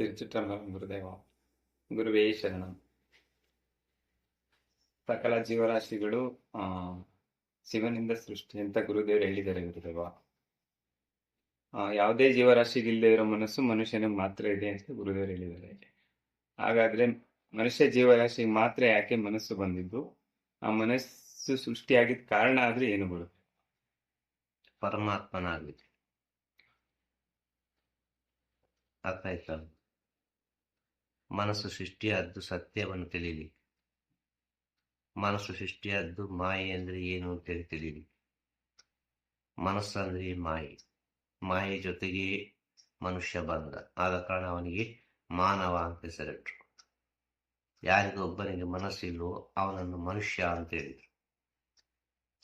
തിരിച്ചിട്ടണം ಗುರುದೇವ ಗುರುವೇ ശരണം ಸಕಲ ಜೀವರಾಶಿಗಳು ಆ ಶಿವನಿಂದ ಸೃಷ್ಟಿ ಅಂತ ಗುರುದೇವರು ಹೇಳಿದ್ದಾರೆ ಗುರುದೇವ ಯಾವುದೇ ಜೀವರಾಶಿಗಿಲ್ಲದೆ ಇರೋ ಮನಸ್ಸು ಮನುಷ್ಯನಿಗೆ ಮಾತ್ರ ಇದೆ ಅಂತ ಗುರುದೇವರು ಹೇಳಿದ್ದಾರೆ ಹಾಗಾದ್ರೆ ಮನುಷ್ಯ ಜೀವರಾಶಿಗೆ ಮಾತ್ರ ಯಾಕೆ ಮನಸ್ಸು ಬಂದಿದ್ದು ಆ ಮನಸ್ಸು ಸೃಷ್ಟಿಯಾಗಿದ್ದ ಕಾರಣ ಆದ್ರೆ ಏನು ಗುರು ಪರಮಾತ್ಮನ ಅರ್ಥ ಆಯ್ತಾ ಮನಸ್ಸು ಸೃಷ್ಟಿಯಾದ್ದು ಸತ್ಯವನ್ನು ತಿಳಿಯಲಿ ಮನಸ್ಸು ಸೃಷ್ಟಿಯಾದ್ದು ಮಾಯೆ ಅಂದ್ರೆ ಏನು ಅಂತೇಳಿ ತಿಳಿಯಲಿ ಮನಸ್ಸು ಅಂದ್ರೆ ಮಾಯೆ. ಮಾಯೆ ಜೊತೆಗೆ ಮನುಷ್ಯ ಬಂದ. ಆದ ಕಾರಣ ಅವನಿಗೆ ಮಾನವ ಅಂತ ಹೆಸರಿಟ್ರು. ಯಾರಿಗೊಬ್ಬನಿಗೆ ಮನಸ್ಸಿಲ್ವೋ ಅವನನ್ನು ಮನುಷ್ಯ ಅಂತ ಹೇಳಿದ್ರು.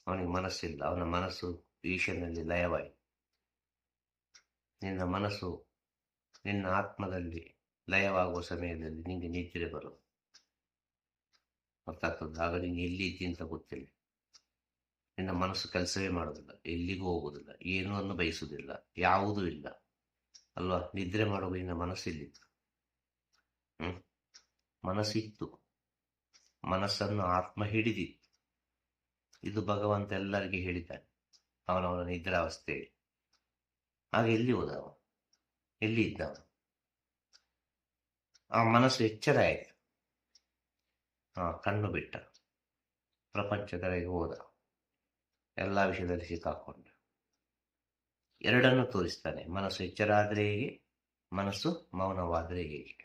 ಅವನಿಗೆ ಮನಸ್ಸಿಲ್ಲ. ಅವನ ಮನಸ್ಸು ಈಶನಲ್ಲಿ ಲಯವಾಯಿತು. ನಿನ್ನ ಮನಸ್ಸು ನಿನ್ನ ಆತ್ಮದಲ್ಲಿ ಲಯವಾಗುವ ಸಮಯದಲ್ಲಿ ನಿಮಗೆ ನಿದ್ರೆ ಬರೋದು ಅರ್ಥಾಗ್ತದೆ ಆಗ ನೀನು ಎಲ್ಲಿದ್ದಿ ಅಂತ ಗೊತ್ತಿಲ್ಲ. ನಿನ್ನ ಮನಸ್ಸು ಕೆಲಸವೇ ಮಾಡೋದಿಲ್ಲ ಎಲ್ಲಿಗೂ ಹೋಗೋದಿಲ್ಲ ಏನೂ ಅನ್ನು ಬಯಸುವುದಿಲ್ಲ. ಯಾವುದೂ ಇಲ್ಲ. ಅಲ್ವಾ? ನಿದ್ರೆ ಮಾಡುವ ನಿನ್ನ ಮನಸ್ಸಿಲ್ಲಿತ್ತು. ಹ್ಮ್? ಮನಸ್ಸಿತ್ತು. ಮನಸ್ಸನ್ನು ಆತ್ಮ ಹಿಡಿದಿತ್ತು. ಇದು ಭಗವಂತ ಎಲ್ಲರಿಗೆ ಹೇಳಿದ್ದಾನೆ. ಅವನವನ ನಿದ್ರಾವಸ್ಥೆಯಲ್ಲಿ ಆಗ ಎಲ್ಲಿ ಹೋದವ ಎಲ್ಲಿ ಇದ್ದ ಅವನು ಆ ಮನಸ್ಸು ಎಚ್ಚರ ಆಯಿತು ಆ ಕಣ್ಣು ಬಿಟ್ಟ ಪ್ರಪಂಚದವರೆಗೆ ಹೋದ ಎಲ್ಲ ವಿಷಯದಲ್ಲಿ ಸಿಕ್ಕಾಕೊಂಡ. ಎರಡನ್ನು ತೋರಿಸ್ತಾನೆ, ಮನಸ್ಸು ಎಚ್ಚರ ಆದರೆ ಹೇಗೆ, ಮನಸ್ಸು ಮೌನವಾದರೆ ಹೇಗೆ.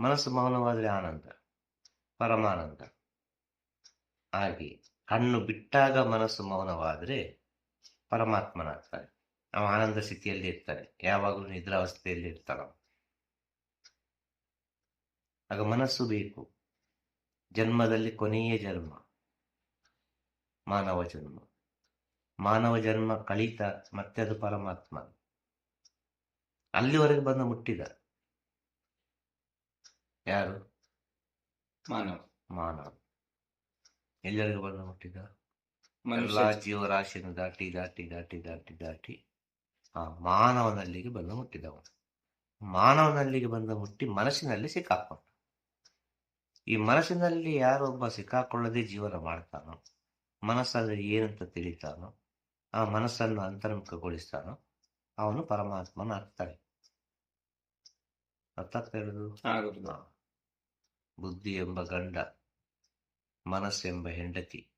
ಮನಸ್ಸು ಮೌನವಾದರೆ ಆನಂದ, ಪರಮಾನಂದ. ಹಾಗೆ ಕಣ್ಣು ಬಿಟ್ಟಾಗ ಮನಸ್ಸು ಮೌನವಾದರೆ ಪರಮಾತ್ಮನಾಗ್ತಾನೆ. ಅವ ಆನಂದ ಸ್ಥಿತಿಯಲ್ಲಿ ಇರ್ತಾನೆ, ಯಾವಾಗಲೂ ನಿದ್ರಾವಸ್ಥೆಯಲ್ಲಿ ಇರ್ತಾನ ಆಗ ಮನಸ್ಸು ಬೇಕು. ಜನ್ಮದಲ್ಲಿ ಕೊನೆಯ ಜನ್ಮ. ಮಾನವ ಜನ್ಮ. ಮಾನವ ಜನ್ಮ ಕಳಿತ ಮತ್ತೆ ಅದು ಪರಮಾತ್ಮ. ಅಲ್ಲಿವರೆಗೆ ಬಂದು ಮುಟ್ಟಿದ. ಯಾರು? ಮಾನವ. ಮಾನವ. ಎಲ್ಲರಿಗೂ ಬಂದು ಮುಟ್ಟಿದ? ಎಲ್ಲಾ ಜೀವರಾಶಿಯನ್ನು ದಾಟಿ ದಾಟಿ ದಾಟಿ ದಾಟಿ ದಾಟಿ ಆ ಮಾನವನಲ್ಲಿಗೆ ಬಂದು ಮುಟ್ಟಿದವನು. ಮಾನವನಲ್ಲಿಗೆ ಬಂದು ಮುಟ್ಟಿ ಮನಸ್ಸಿನಲ್ಲಿ ಸಿಕ್ಕಾಕೊಂಡ. ಈ ಮನಸ್ಸಿನಲ್ಲಿ ಯಾರೊಬ್ಬ ಸಿಕ್ಕಾಕೊಳ್ಳದೆ ಜೀವನ ಮಾಡ್ತಾನೋ ಮನಸ್ಸಲ್ಲಿ ಏನಂತ ತಿಳಿತಾನೋ ಆ ಮನಸ್ಸನ್ನು ಅಂತರ್ಮುಖಗೊಳಿಸ್ತಾನೋ ಅವನು ಪರಮಾತ್ಮನಾಗ್ತಾನೆ ಅರ್ಥ ಆಗ್ತಾ ಇರೋದು ಬುದ್ಧಿ ಎಂಬ ಗಂಡ ಮನಸ್ಸೆಂಬ ಹೆಂಡತಿ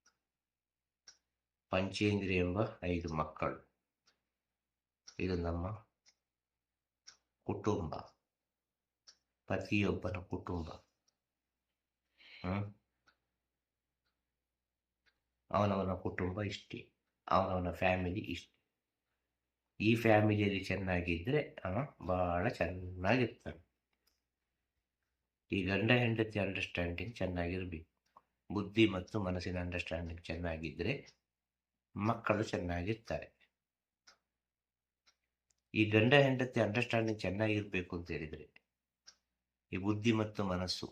ಪಂಚೇಂದ್ರಿಯ ಎಂಬ ಐದು ಮಕ್ಕಳು. ಇದು ನಮ್ಮ ಕುಟುಂಬ. ಪ್ರತಿಯೊಬ್ಬನ ಕುಟುಂಬ. ಅವನವನ ಕುಟುಂಬ ಇಷ್ಟೇ. ಅವನವನ ಫ್ಯಾಮಿಲಿ ಇಷ್ಟೇ. ಈ ಫ್ಯಾಮಿಲಿಯಲ್ಲಿ ಚೆನ್ನಾಗಿದ್ರೆ ಅವ ಬಹಳ ಚೆನ್ನಾಗಿರ್ತಾನೆ. ಈ ಗಂಡ ಹೆಂಡತಿ ಅಂಡರ್ಸ್ಟ್ಯಾಂಡಿಂಗ್ ಚೆನ್ನಾಗಿರ್ಬೇಕು. ಬುದ್ಧಿ ಮತ್ತು ಮನಸ್ಸಿನ ಅಂಡರ್ಸ್ಟ್ಯಾಂಡಿಂಗ್ ಚೆನ್ನಾಗಿದ್ರೆ ಮಕ್ಕಳು ಚೆನ್ನಾಗಿರ್ತಾರೆ. ಈ ಗಂಡ ಹೆಂಡತಿ ಅಂಡರ್ಸ್ಟ್ಯಾಂಡಿಂಗ್ ಚೆನ್ನಾಗಿರ್ಬೇಕು ಅಂತ ಹೇಳಿದ್ರೆ, ಈ ಬುದ್ಧಿ ಮತ್ತು ಮನಸ್ಸು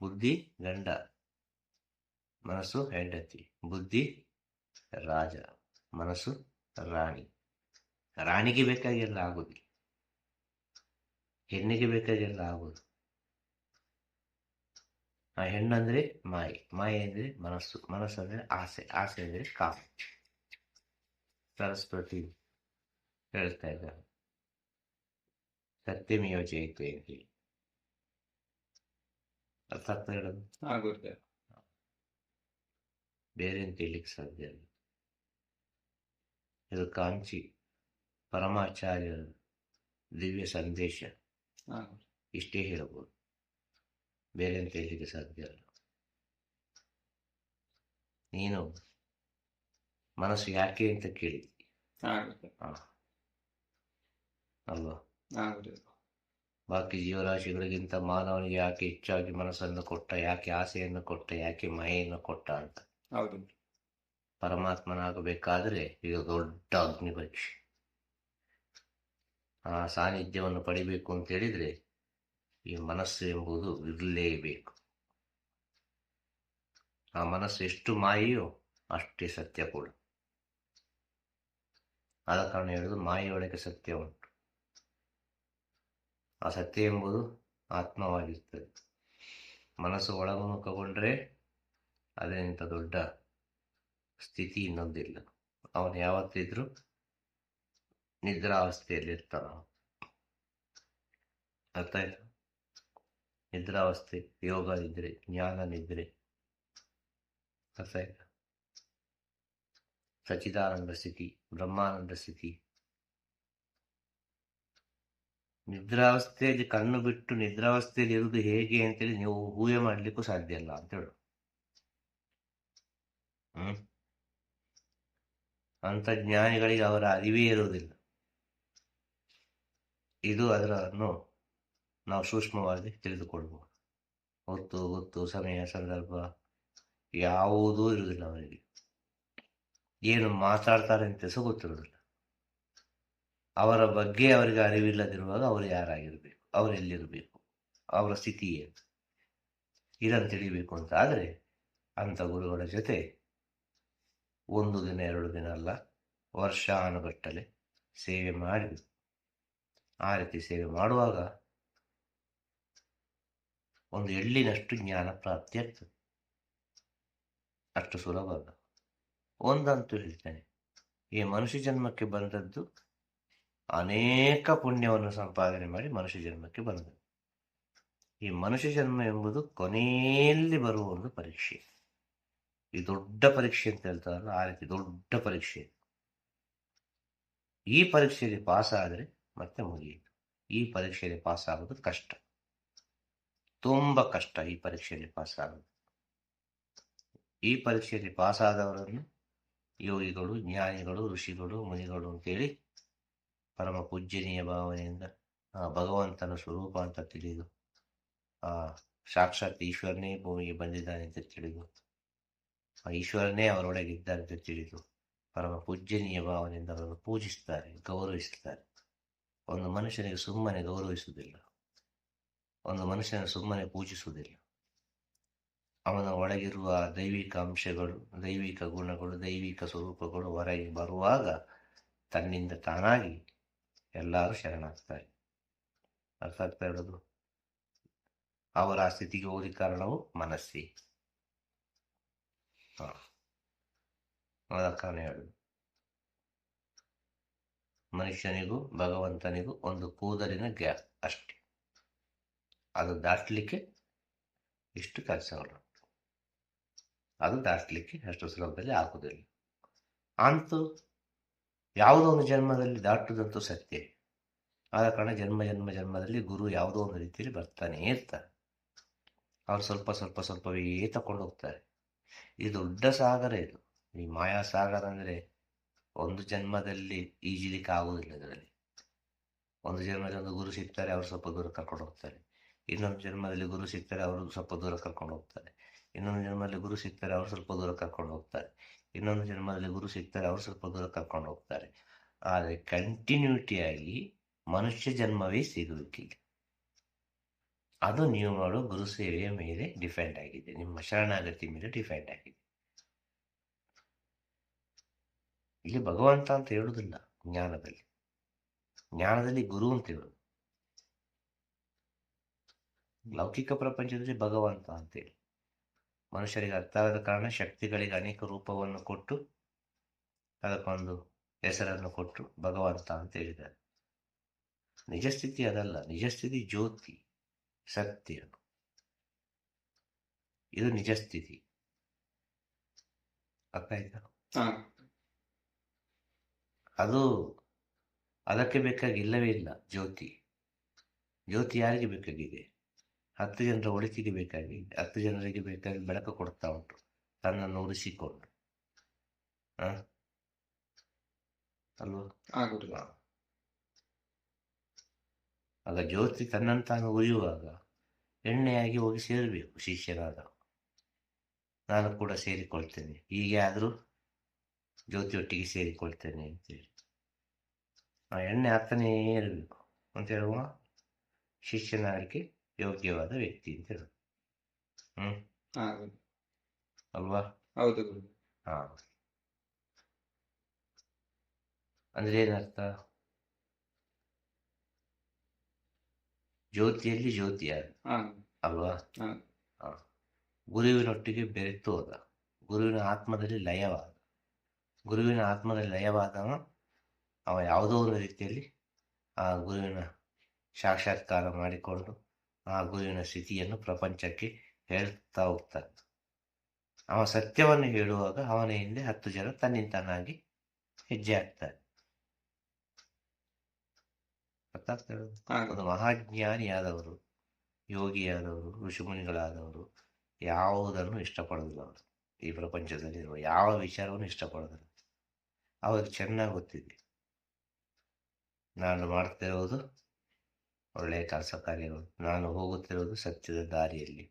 ಬುದ್ಧಿ ಗಂಡ. ಮನಸ್ಸು ಹೆಂಡತಿ. ಬುದ್ಧಿ ರಾಜ. ಮನಸ್ಸು ರಾಣಿ. ರಾಣಿಗೆ ಬೇಕಾಗಿಲ್ಲ ಆಗೋದಿಲ್ಲ. ಹೆಣ್ಣಿಗೆ ಬೇಕಾಗಿಲ್ಲ ಆಗುದು. ಆ ಹೆಣ್ಣಂದ್ರೆ ಮಾಯಿ. ಮಾಯೆ ಅಂದ್ರೆ ಮನಸ್ಸು. ಮನಸ್ಸು ಅಂದ್ರೆ ಆಸೆ. ಆಸೆ ಅಂದ್ರೆ ಕಾಮ. ಸರಸ್ವತಿ ಹೇಳ್ತಾ ಇದ್ದಾರೆ. ಸತ್ಯಮೇವ ಅಂತ ಹೇಳಿ ಅರ್ಥ ಆಗ್ತಾ ಹೇಳೋದು ಆಗುತ್ತೆ. ಬೇರೆ ಅಂತ ಸಾಧ್ಯ ಇಲ್ಲ. ಇದು ಕಾಂಚಿ ಪರಮಾಚಾರ್ಯರ ದಿವ್ಯ ಸಂದೇಶ. ಇಷ್ಟೇ ಹೇಳಬಹುದು ಬೇರೆ ಅಂತ ಹೇಳಲಿಕ್ಕೆ ಸಾಧ್ಯ ಇಲ್ಲ. ನೀನು ಮನಸ್ಸು ಯಾಕೆ ಅಂತ ಕೇಳಿದ್ವಿ. ಅಲ್ವಾ? ಬಾಕಿ ಜೀವರಾಶಿಗಳಿಗಿಂತ ಮಾನವನಿಗೆ ಯಾಕೆ ಹೆಚ್ಚಾಗಿ ಮನಸ್ಸನ್ನು ಕೊಟ್ಟ ಯಾಕೆ ಆಸೆಯನ್ನು ಕೊಟ್ಟ ಯಾಕೆ ಮಹೆಯನ್ನು ಕೊಟ್ಟ ಅಂತ. ಹೌದು. ಪರಮಾತ್ಮನಾಗಬೇಕಾದ್ರೆ ಇದು ದೊಡ್ಡ ಅಗ್ನಿ ಪರೀಕ್ಷೆ. ಆ ಸಾನ್ನಿಧ್ಯವನ್ನು ಪಡಿಬೇಕು ಅಂತ ಹೇಳಿದ್ರೆ ಈ ಮನಸ್ಸು ಎಂಬುದು ಇರಲೇಬೇಕು. ಆ ಮನಸ್ಸು ಎಷ್ಟು ಮಾಯೆಯೋ ಅಷ್ಟೇ ಸತ್ಯ ಕೂಡ. ಆದ ಕಾರಣ ಹೇಳುದು ಮಾಯೆಯೊಳಗೆ ಸತ್ಯ ಉಂಟು. ಆ ಸತ್ಯ ಎಂಬುದು ಆತ್ಮವಾಗಿರ್ತದೆ. ಮನಸ್ಸು ಒಳಗುಮುಖಗೊಂಡ್ರೆ ಅದೇಂತ ದೊಡ್ಡ ಸ್ಥಿತಿ ಇನ್ನೊಂದಿಲ್ಲ. ಅವನು ಯಾವತ್ತಿದ್ರೂ ನಿದ್ರಾವಸ್ಥೆಯಲ್ಲಿ ಇರ್ತಾನ ಅರ್ಥ ಆಯ್ತಾ? ನಿದ್ರಾವಸ್ಥೆ, ಯೋಗ ನಿದ್ರೆ, ಜ್ಞಾನ ನಿದ್ರೆ. ಅರ್ಥ ಆಯ್ತಾ? ಸಚಿದಾನಂದ ಸ್ಥಿತಿ, ಬ್ರಹ್ಮಾನಂದ ಸ್ಥಿತಿ. ನಿದ್ರಾವಸ್ಥೆಯಲ್ಲಿ ಕಣ್ಣು ಬಿಟ್ಟು ನಿದ್ರಾವಸ್ಥೆಯಲ್ಲಿ ಇರುವುದು ಹೇಗೆ ಅಂತೇಳಿ ನೀವು ಊಹೆ ಮಾಡ್ಲಿಕ್ಕೂ ಸಾಧ್ಯ ಇಲ್ಲ ಅಂತ ಹೇಳು. ಹ್ಮ್. ಅಂತ ಜ್ಞಾನಿಗಳಿಗೆ ಅವರ ಅರಿವೇ ಇರುವುದಿಲ್ಲ. ಇದು ಅದರನ್ನು ನಾವು ಸೂಕ್ಷ್ಮವಾಗಿ ತಿಳಿದುಕೊಳ್ಬೋದು ಹೊತ್ತು, ಗೊತ್ತು, ಸಮಯ, ಸಂದರ್ಭ ಯಾವುದೂ ಇರುವುದಿಲ್ಲ ಅವರಿಗೆ. ಏನು ಮಾತಾಡ್ತಾರೆ ಅಂತ ಸಹ ಗೊತ್ತಿರುವುದಿಲ್ಲ. ಅವರ ಬಗ್ಗೆ ಅವರಿಗೆ ಅರಿವಿಲ್ಲದಿರುವಾಗ ಅವರು ಯಾರಾಗಿರ್ಬೇಕು? ಅವರು ಎಲ್ಲಿರಬೇಕು? ಅವರ ಸ್ಥಿತಿ ಏನು? ಇದನ್ನು ತಿಳಿಬೇಕು ಅಂತ ಆದರೆ ಅಂಥ ಗುರುಗಳ ಜೊತೆ ಒಂದು ದಿನ, ಎರಡು ದಿನ ಅಲ್ಲ, ವರ್ಷಾನುಗಟ್ಟಲೆ ಸೇವೆ ಮಾಡಿ. ಆ ರೀತಿ ಸೇವೆ ಮಾಡುವಾಗ ಒಂದು ಎಳ್ಳಿನಷ್ಟು ಜ್ಞಾನ ಪ್ರಾಪ್ತಿ ಆಗ್ತದೆ ಅಷ್ಟು ಸುಲಭ ಅಲ್ಲ ಒಂದಂತೂ ಹೇಳ್ತೇನೆ, ಈ ಮನುಷ್ಯ ಜನ್ಮಕ್ಕೆ ಬಂದದ್ದು ಅನೇಕ ಪುಣ್ಯವನ್ನು ಸಂಪಾದನೆ ಮಾಡಿ ಮನುಷ್ಯ ಜನ್ಮಕ್ಕೆ ಬಂದ ಈ ಮನುಷ್ಯ ಜನ್ಮ ಎಂಬುದು ಕೊನೆಯಲ್ಲಿ ಬರುವ ಒಂದು ಪರೀಕ್ಷೆ. ಈ ದೊಡ್ಡ ಪರೀಕ್ಷೆ ಅಂತ ಹೇಳ್ತಾರಲ್ಲ, ಆ ರೀತಿ ದೊಡ್ಡ ಪರೀಕ್ಷೆ. ಈ ಪರೀಕ್ಷೆಯಲ್ಲಿ ಪಾಸ್ ಆದರೆ ಮತ್ತೆ ಮುಗಿಯಿತು. ಈ ಪರೀಕ್ಷೆಯಲ್ಲಿ ಪಾಸ್ ಆಗೋದು ಕಷ್ಟ. ತುಂಬ ಕಷ್ಟ ಈ ಪರೀಕ್ಷೆಯಲ್ಲಿ ಪಾಸ್ ಆಗೋದು ಈ ಪರೀಕ್ಷೆಯಲ್ಲಿ ಪಾಸ್ ಆದವರನ್ನು ಯೋಗಿಗಳು, ಜ್ಞಾನಿಗಳು, ಋಷಿಗಳು, ಮುನಿಗಳು ಅಂತೇಳಿ ಪರಮ ಪೂಜ್ಯನೀಯ ಭಾವನೆಯಿಂದ, ಆ ಭಗವಂತನ ಸ್ವರೂಪ ಅಂತ ತಿಳಿದು, ಆ ಸಾಕ್ಷಾತ್ ಈಶ್ವರನೇ ಭೂಮಿಗೆ ಬಂದಿದ್ದಾನೆ ಅಂತ ತಿಳಿದು, ಆ ಈಶ್ವರನೇ ಅವರೊಳಗೆ ಇದ್ದಾನೆ ಅಂತ ತಿಳಿದು, ಪರಮ ಪೂಜ್ಯನೀಯ ಭಾವನೆಯಿಂದ ಅವರನ್ನು ಪೂಜಿಸ್ತಾರೆ, ಗೌರವಿಸ್ತಾರೆ. ಒಂದು ಮನುಷ್ಯನಿಗೆ ಸುಮ್ಮನೆ ಗೌರವಿಸುವುದಿಲ್ಲ. ಒಂದು ಮನುಷ್ಯನ ಸುಮ್ಮನೆ ಪೂಜಿಸುವುದಿಲ್ಲ. ಅವನ ಒಳಗಿರುವ ದೈವಿಕ ಅಂಶಗಳು, ದೈವಿಕ ಗುಣಗಳು, ದೈವಿಕ ಸ್ವರೂಪಗಳು ಹೊರಗೆ ಬರುವಾಗ ತನ್ನಿಂದ ತಾನಾಗಿ ಎಲ್ಲರೂ ಶರಣಾಗ್ತಾರೆ. ಅರ್ಥ ಆಗ್ತಾ ಇರೋದು? ಅವರ ಆ ಸ್ಥಿತಿಗೆ ಹೋಗಿ ಕಾರಣವು ಮನಸ್ಸಿ. ಅದರ ಅದ ಕಾರಣ ಹೇಳುದು. ಮನುಷ್ಯನಿಗೂ ಭಗವಂತನಿಗೂ ಒಂದು ಕೂದಲಿನ ಗ್ಯಾಪ್ ಅಷ್ಟೇ. ಅದು ದಾಟಲಿಕ್ಕೆ ಇಷ್ಟು ಕೆಲಸಗಳು. ಅದು ದಾಟಲಿಕ್ಕೆ ಅಷ್ಟು ಸುಲಭದಲ್ಲಿ ಆಗುವುದಿಲ್ಲ ಅಂತೂ ಯಾವುದೋ ಒಂದು ಜನ್ಮದಲ್ಲಿ ದಾಟುವುದಂತೂ ಸತ್ಯ. ಆದ ಕಾರಣ ಜನ್ಮ ಜನ್ಮ, ಜನ್ಮದಲ್ಲಿ ಗುರು ಯಾವುದೋ ಒಂದು ರೀತಿಯಲ್ಲಿ ಬರ್ತಾನೆ ಇರ್ತಾರೆ. ಅವ್ರು ಸ್ವಲ್ಪ ಸ್ವಲ್ಪ, ಸ್ವಲ್ಪವೇ ತಕೊಂಡು ಹೋಗ್ತಾರೆ. ಇದು ದೊಡ್ಡ ಸಾಗರ ಇದು. ಈ ಮಾಯಾ ಸಾಗರ ಅಂದರೆ ಒಂದು ಜನ್ಮದಲ್ಲಿ ಈಜಲಿಕ್ಕೆ ಆಗುವುದಿಲ್ಲ ಇದರಲ್ಲಿ. ಒಂದು ಜನ್ಮದಲ್ಲಿ ಒಂದು ಗುರು ಸಿಗ್ತಾರೆ, ಅವರು ಸ್ವಲ್ಪ ದೂರ ಕರ್ಕೊಂಡು ಹೋಗ್ತಾರೆ. ಇನ್ನೊಂದು ಜನ್ಮದಲ್ಲಿ ಗುರು ಸಿಗ್ತಾರೆ, ಅವರು ಸ್ವಲ್ಪ ದೂರ ಕರ್ಕೊಂಡು ಹೋಗ್ತಾರೆ. ಇನ್ನೊಂದು ಜನ್ಮದಲ್ಲಿ ಗುರು ಸಿಗ್ತಾರೆ, ಅವರು ಸ್ವಲ್ಪ ದೂರ ಕರ್ಕೊಂಡು ಹೋಗ್ತಾರೆ. ಇನ್ನೊಂದು ಜನ್ಮದಲ್ಲಿ ಗುರು ಸಿಗ್ತಾರೆ, ಅವರು ಸ್ವಲ್ಪ ದೂರ ಕರ್ಕೊಂಡು ಹೋಗ್ತಾರೆ. ಆದರೆ ಕಂಟಿನ್ಯೂಟಿಯಾಗಿ ಮನುಷ್ಯ ಜನ್ಮವೇ ಸಿಗುವಿಕಿಲ್ಲ ಅದು ನೀವು ಮಾಡುವ ಗುರು ಸೇವೆಯ ಮೇಲೆ ಡಿಪೆಂಡ್ ಆಗಿದೆ. ನಿಮ್ಮ ಶರಣಾಗತಿ ಮೇಲೆ ಡಿಪೆಂಡ್ ಆಗಿದೆ. ಇಲ್ಲಿ ಭಗವಂತ ಅಂತ ಹೇಳುವುದಿಲ್ಲ ಜ್ಞಾನದಲ್ಲಿ. ಜ್ಞಾನದಲ್ಲಿ ಗುರು ಅಂತ ಹೇಳುದು. ಲೌಕಿಕ ಪ್ರಪಂಚದಲ್ಲಿ ಭಗವಂತ ಅಂತೇಳಿ ಮನುಷ್ಯರಿಗೆ ಅರ್ಥ ಆದ ಕಾರಣ ಶಕ್ತಿಗಳಿಗೆ ಅನೇಕ ರೂಪವನ್ನು ಕೊಟ್ಟು ಅದಕ್ಕೊಂದು ಹೆಸರನ್ನು ಕೊಟ್ಟು ಭಗವಂತ ಅಂತ ಹೇಳಿದ್ದಾರೆ. ನಿಜ ಸ್ಥಿತಿ ಅದಲ್ಲ. ನಿಜ ಸ್ಥಿತಿ ಜ್ಯೋತಿ ಸತ್ಯ. ಇದು ನಿಜ ಸ್ಥಿತಿ ಅರ್ಥ ಆಯ್ತಾ ಅದು ಅದಕ್ಕೆ ಬೇಕಾಗಿ ಇಲ್ಲವೇ ಇಲ್ಲ ಜ್ಯೋತಿ. ಜ್ಯೋತಿ ಯಾರಿಗೆ ಬೇಕಾಗಿದೆ? ಹತ್ತು ಜನರ ಒಳಿತಿಗೆ ಬೇಕಾಗಿ ಹತ್ತು ಜನರಿಗೆ ಬೇಕಾಗಿ ಬೆಳಕು ಕೊಡ್ತಾ ಉಂಟು. ತನ್ನನ್ನು ಉರಿಸಿಕೊಂಡು ಹ? ಅಲ್ವಾ? ಆಗ ಜ್ಯೋತಿ ತನ್ನನ್ನು ತಾನು ಉರಿಯುವಾಗ ಎಣ್ಣೆಯಾಗಿ ಹೋಗಿ ಸೇರಬೇಕು ಶಿಷ್ಯನಾದ. ನಾನು ಕೂಡ ಸೇರಿಕೊಳ್ತೇನೆ. ಹೀಗೆ ಆದರೂ ಜ್ಯೋತಿಯೊಟ್ಟಿಗೆ ಸೇರಿಕೊಳ್ತೇನೆ ಅಂತೇಳಿ. ಆ ಎಣ್ಣೆ ಆಗ್ತಾನೇ ಇರಬೇಕು. ಅಂತ ಹೇಳುವ ಶಿಷ್ಯನಾಗಲಿಕ್ಕೆ ಯೋಗ್ಯವಾದ ವ್ಯಕ್ತಿ ಅಂತ ಹೇಳುದು ಹ್ಮ್? ಅಲ್ವಾ? ಹೌದು ಹಾ ಅಂದ್ರೆ ಏನರ್ಥ? ಜ್ಯೋತಿಯಲ್ಲಿ ಜ್ಯೋತಿಯ. ಅಲ್ವಾ. ಗುರುವಿನೊಟ್ಟಿಗೆ ಬೆರೆತು ಹೋದ ಗುರುವಿನ ಆತ್ಮದಲ್ಲಿ ಲಯವಾದ. ಗುರುವಿನ ಆತ್ಮದಲ್ಲಿ ಲಯವಾದವ ಅವ ಯಾವುದೋ ಒಂದು ರೀತಿಯಲ್ಲಿ ಆ ಗುರುವಿನ ಸಾಕ್ಷಾತ್ಕಾರ ಮಾಡಿಕೊಂಡು ಆ ಗುರುವಿನ ಸ್ಥಿತಿಯನ್ನು ಪ್ರಪಂಚಕ್ಕೆ ಹೇಳ್ತಾ ಹೋಗ್ತಾನೆ. ಅವ ಸತ್ಯವನ್ನು ಹೇಳುವಾಗ ಅವನ ಹಿಂದೆ ಹತ್ತು ಜನ ತನ್ನಿಂತಾನಾಗಿ ಹೆಜ್ಜೆ ಹಾಕ್ತಾರೆ. ಒಂದು ಮಹಾಜ್ಞಾನಿಯಾದವರು ಯೋಗಿಯಾದವರು ಋಷಿಮುನಿಗಳಾದವರು ಯಾವುದನ್ನು ಇಷ್ಟಪಡೋದಿಲ್ಲ ಅವರು. ಈ ಪ್ರಪಂಚದಲ್ಲಿರುವ ಯಾವ ವಿಚಾರವನ್ನು ಇಷ್ಟಪಡೋದಿಲ್ಲ. ಅವ್ರಿಗೆ ಚೆನ್ನಾಗಿ ಗೊತ್ತಿದೆ. ನಾನು ಮಾಡ್ತಿರೋದು ಒಳ್ಳೆಯ ಕೆಲಸ ಕಾರ್ಯಗಳು. ನಾನು ಹೋಗುತ್ತಿರುವುದು ಸತ್ಯದ ದಾರಿಯಲ್ಲಿ.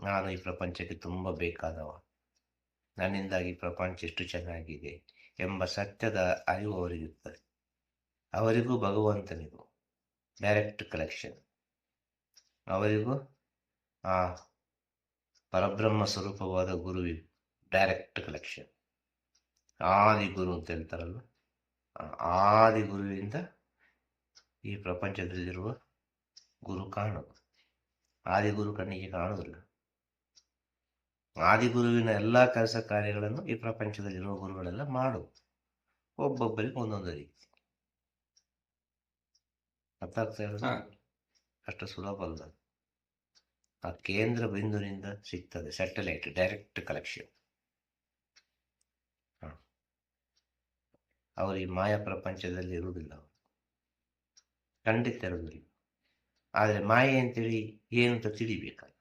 ನಾನು ಈ ಪ್ರಪಂಚಕ್ಕೆ ತುಂಬ ಬೇಕಾದವ ನನ್ನಿಂದಾಗಿ ಪ್ರಪಂಚ ಎಷ್ಟು ಚೆನ್ನಾಗಿದೆ ಎಂಬ ಸತ್ಯದ ಅರಿವು ಅವರಿಗಿರ್ತದೆ ಅವರಿಗೂ ಭಗವಂತನಿಗೂ ಡೈರೆಕ್ಟ್ ಕಲೆಕ್ಷನ್ ಅವರಿಗೂ ಆ ಪರಬ್ರಹ್ಮ ಸ್ವರೂಪವಾದ ಗುರುವಿ ಡೈರೆಕ್ಟ್ ಕಲೆಕ್ಷನ್ ಆದಿ ಗುರು ಅಂತ ಹೇಳ್ತಾರಲ್ಲ ಆದಿ ಗುರುವಿಂದ ಈ ಪ್ರಪಂಚದಲ್ಲಿರುವ ಗುರು ಕಾಣು. ಆದಿಗುರು ಕಣ್ಣಿಗೆ ಕಾಣುವುದಿಲ್ಲ. ಆದಿಗುರುವಿನ ಎಲ್ಲ ಕೆಲಸ ಕಾರ್ಯಗಳನ್ನು ಈ ಪ್ರಪಂಚದಲ್ಲಿರುವ ಗುರುಗಳೆಲ್ಲ ಮಾಡು ಒಬ್ಬೊಬ್ಬರಿಗೆ ಒಂದೊಂದು ರೀತಿ. ಅರ್ಥ ಆಗ್ತಾ ಇರೋದು? ಅಷ್ಟು ಸುಲಭ ಅಲ್ಲ. ಆ ಕೇಂದ್ರ ಬಿಂದುವಿನಿಂದ ಸಿಗ್ತದೆ ಸ್ಯಾಟಲೈಟ್ ಡೈರೆಕ್ಟ್ ಕಲೆಕ್ಷನ್ ಅವರು ಈ ಮಾಯಾ ಪ್ರಪಂಚದಲ್ಲಿ ಇರುವುದಿಲ್ಲ. ಅವರು ಖಂಡಿತ ಇರೋದಿಲ್ಲ ಆದರೆ ಮಾಯೆ ಅಂತೇಳಿ ಏನು ಅಂತ ತಿಳಿಬೇಕಲ್ಲ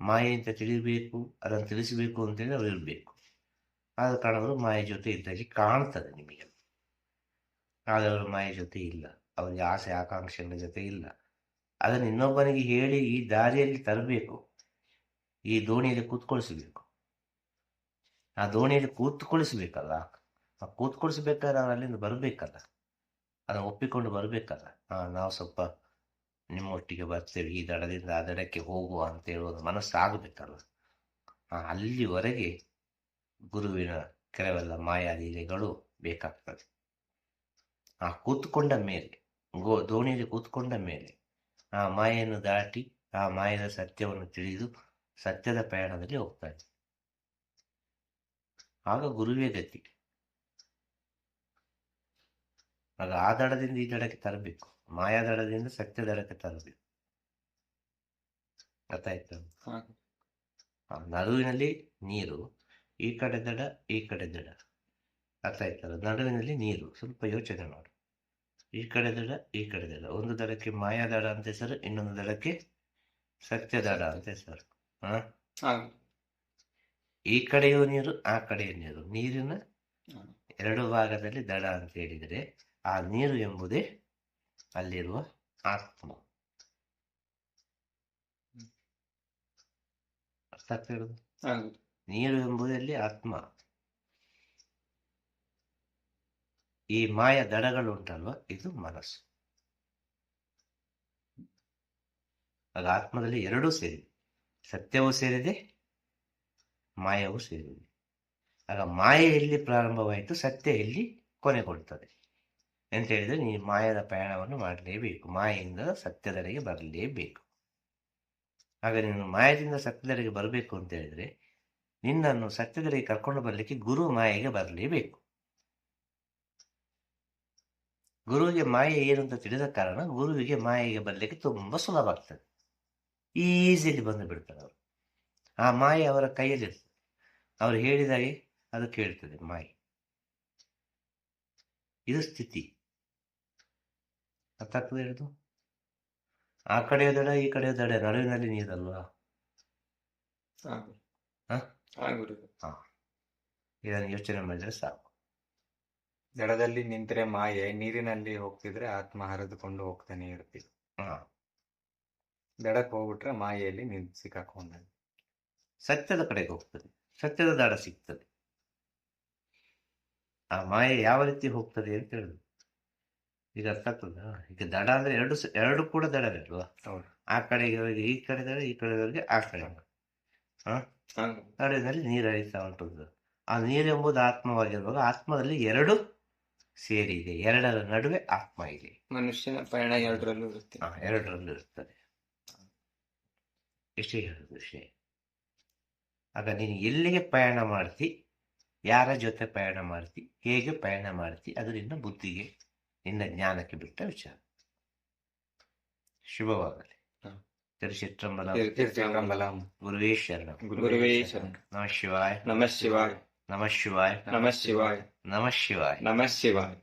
ಮಾಯೆ ಅಂತ ತಿಳಿಬೇಕು, ಅದನ್ನು ತಿಳಿಸಬೇಕು ಅಂತೇಳಿ ಅವ್ರು ಇರಬೇಕು. ಆದ ಕಾರಣ ಅವರು ಮಾಯೆ ಜೊತೆ ಇದ್ದಾಗಿ ಕಾಣ್ತದೆ ನಿಮಗೆ. ಆದರೆ ಅವರು ಮಾಯೆ ಜೊತೆ ಇಲ್ಲ. ಅವರಿಗೆ ಆಸೆ, ಆಕಾಂಕ್ಷೆಗಳ ಜೊತೆ ಇಲ್ಲ. ಅದನ್ನು ಇನ್ನೊಬ್ಬನಿಗೆ ಹೇಳಿ ಈ ದಾರಿಯಲ್ಲಿ ತರಬೇಕು. ಈ ದೋಣಿಯಲ್ಲಿ ಕೂತ್ಕೊಳಿಸಬೇಕು. ಆ ದೋಣಿಯಲ್ಲಿ ಕೂತ್ಕೊಳಿಸ್ಬೇಕಲ್ಲ? ಕೂತ್ಕೊಳಿಸ್ಬೇಕಾದ್ರೆ ಅವ್ನು ಅಲ್ಲಿಂದ ಬರಬೇಕಲ್ಲ? ಅದನ್ನು ಒಪ್ಪಿಕೊಂಡು ಬರಬೇಕಲ್ಲ. ನಾವು ಸ್ವಲ್ಪ ನಿಮ್ಮೊಟ್ಟಿಗೆ ಬರ್ತೇವೆ, ಈ ದಡದಿಂದ ಆ ದಡಕ್ಕೆ ಹೋಗುವ ಅಂತ ಹೇಳುವುದು ಮನಸ್ಸಾಗಬೇಕಲ್ಲ ಅಲ್ಲಿವರೆಗೆ ಗುರುವಿನ ಕೆಲವೆಲ್ಲ ಮಾಯಾಲೀಲೆಗಳು ಬೇಕಾಗ್ತದೆ. ಆ ಕೂತ್ಕೊಂಡ ಮೇಲೆ, ಗೋ, ದೋಣಿಯಲ್ಲಿ ಕೂತ್ಕೊಂಡ ಮೇಲೆ, ಆ ಮಾಯೆಯನ್ನು ದಾಟಿ, ಆ ಮಾಯದ ಸತ್ಯವನ್ನು ತಿಳಿದು ಸತ್ಯದ ಪ್ರಯಾಣದಲ್ಲಿ ಹೋಗ್ತಾ ಇದ್ದೆ. ಆಗ ಗುರುವೇ ಗತಿ. ಆಗ ಆ ದಡದಿಂದ ಈ ದಡಕ್ಕೆ ತರಬೇಕು. ಮಾಯಾ ದಡದಿಂದ ಸತ್ಯ ದಡಕ್ಕೆ ತರಬೇಕು. ಗೊತ್ತಾಯ್ತು ಹಾ. ಆ ನಡುವಿನಲ್ಲಿ ನೀರು ಈ ಕಡೆ ದಡ ಈ ಕಡೆ ದಡ. ಅರ್ಥ ಆಯ್ತಲ್ಲ ನಡುವಿನಲ್ಲಿ ನೀರು. ಸ್ವಲ್ಪ ಯೋಚನೆ ಮಾಡು. ಈ ಕಡೆ ದಡ ಈ ಕಡೆ ದಡ. ಒಂದು ದಡಕ್ಕೆ ಮಾಯಾ ದಡ ಅಂತ ಹೆಸರು ಇನ್ನೊಂದು ದಡಕ್ಕೆ ಸತ್ಯ ದಡ ಅಂತ ಹೆಸರು. ಹಾ? ಈ ಕಡೆಯೂ ನೀರು ಆ ಕಡೆಯೂ ನೀರು. ನೀರಿನ ಎರಡು ಭಾಗದಲ್ಲಿ ದಡ ಅಂತ ಹೇಳಿದರೆ ಆ ನೀರು ಎಂಬುದೇ ಅಲ್ಲಿರುವ ಆತ್ಮ. ಅರ್ಥ ಆಗ್ತಾ ಇರೋದು? ನೀರು ಎಂಬುದಲ್ಲಿ ಆತ್ಮ. ಈ ಮಾಯ ದಡಗಳು ಉಂಟಲ್ವ? ಇದು ಮನಸ್ಸು. ಅದು ಆತ್ಮದಲ್ಲಿ ಎರಡೂ ಸೇರಿದೆ ಸತ್ಯವೂ ಸೇರಿದೆ ಮಾಯವೂ ಸೇರಿದೆ. ಆಗ ಮಾಯ ಎಲ್ಲಿ ಪ್ರಾರಂಭವಾಯಿತು? ಸತ್ಯ ಎಲ್ಲಿ ಕೊನೆಗೊಳ್ತದೆ? ಅಂತ ಹೇಳಿದ್ರೆ ನೀನು ಮಾಯದ ಪ್ರಯಾಣವನ್ನು ಮಾಡಲೇಬೇಕು. ಮಾಯೆಯಿಂದ ಸತ್ಯದೆಡೆಗೆ ಬರಲೇಬೇಕು. ಆಗ ನೀನು ಮಾಯದಿಂದ ಸತ್ಯದಡೆಗೆ ಬರಬೇಕು ಅಂತ ಹೇಳಿದ್ರೆ ನಿನ್ನನ್ನು ಸತ್ಯದಡೆಗೆ ಕರ್ಕೊಂಡು ಬರಲಿಕ್ಕೆ ಗುರು ಮಾಯೆಗೆ ಬರಲೇಬೇಕು. ಗುರುವಿಗೆ ಮಾಯೆ ಏನು ಅಂತ ತಿಳಿದ ಕಾರಣ ಗುರುವಿಗೆ ಮಾಯೆಗೆ ಬರಲಿಕ್ಕೆ ತುಂಬಾ ಸುಲಭ ಆಗ್ತದೆ. ಈಸಿಲಿ ಬಂದು ಬಿಡ್ತಾರೆ ಅವರು. ಆ ಮಾಯೆ ಅವರ ಕೈಯಲ್ಲಿರ್ತದೆ ಅವರು ಹೇಳಿದಾಗೆ ಅದು ಕೇಳ್ತದೆ ಮಾಯೆ. ಇದು ಸ್ಥಿತಿ. ಅರ್ಥ ಹಿಡಿದು ಆ ಕಡೆಯ ದಡ ಈ ಕಡೆಯ ದಡ ನಡುವಿನಲ್ಲಿ ನೀರಲ್ವಾ? ಇದನ್ನು ಯೋಚನೆ ಮಾಡಿದ್ರೆ ಸಾಕು. ದಡದಲ್ಲಿ ನಿಂತರೆ ಮಾಯೆ ನೀರಿನಲ್ಲಿ ಹೋಗ್ತಿದ್ರೆ ಆತ್ಮ ಹರಿದುಕೊಂಡು ಹೋಗ್ತಾನೆ ಇರ್ತಿ ಹಾ. ದಡಕ್ಕೆ ಹೋಗ್ಬಿಟ್ರೆ ಮಾಯೆಯಲ್ಲಿ ನಿಂತು ಸಿಕ್ಕಾಕೊಂಡ ಸತ್ಯದ ಕಡೆಗೆ ಹೋಗ್ತದೆ. ಸತ್ಯದ ದಡ ಸಿಗ್ತದೆ. ಆ ಮಾಯೆ ಯಾವ ರೀತಿ ಹೋಗ್ತದೆ ಅಂತ ಹೇಳುದು. ಈಗ ಅರ್ಥ ಆಗ್ತದ? ಈಗ ದಡ ಅಂದ್ರೆ ಎರಡು ಎರಡು ಕೂಡ ದಡವೇ ಅಲ್ವಾ ಆ ಕಡೆಗೆ ಹೋಗಿ ಈ ಕಡೆ ದಡ ಈ ಕಡೆದವರಿಗೆ ಆ ಕಡೆ ನಡುವಿನಲ್ಲಿ ನೀರು ಹರಿತಾ ಉಂಟು ಆ ನೀರು ಎಂಬುದು ಆತ್ಮವಾಗಿರುವಾಗ ಆತ್ಮದಲ್ಲಿ ಎರಡು ಸೇರಿದೆ. ಎರಡರ ನಡುವೆ ಆತ್ಮ ಇದೆ. ಮನುಷ್ಯನ ಪಯಣ ಎರಡರಲ್ಲೂ ಇರುತ್ತೆ. ಎರಡರಲ್ಲೂ ಇರುತ್ತದೆ ಎಷ್ಟೇ ಹೇಳುದು ವಿಷಯ ಆಗ ನೀನು ಎಲ್ಲಿಗೆ ಪಯಣ ಮಾಡ್ತಿ? ಯಾರ ಜೊತೆ ಪಯಣ ಮಾಡ್ತಿ? ಹೇಗೆ ಪಯಣ ಮಾಡ್ತಿ? ಅದು ನಿನ್ನ ಬುದ್ಧಿಗೆ ನಿನ್ನ ಜ್ಞಾನಕ್ಕೆ ಬಿಟ್ಟ ವಿಚಾರ ಶುಭವಾಗಲಿ ಹ. ತಿರುಚಿಟ್ರಂಬಲ ತಿರುಚಿಟ್ರಂಬಲಂ. ಗುರುವೇ ಶರಣ ಗುರುವೇ ಶರಣ ನಮಃ ಶಿವಾಯ ನಮಃ ಶಿವಾಯ ನಮಃ ಶಿವಾಯ ನಮಃ ಶಿವಾಯ ನಮಃ ಶಿವಾಯ ನಮಃ ಶಿವಾಯ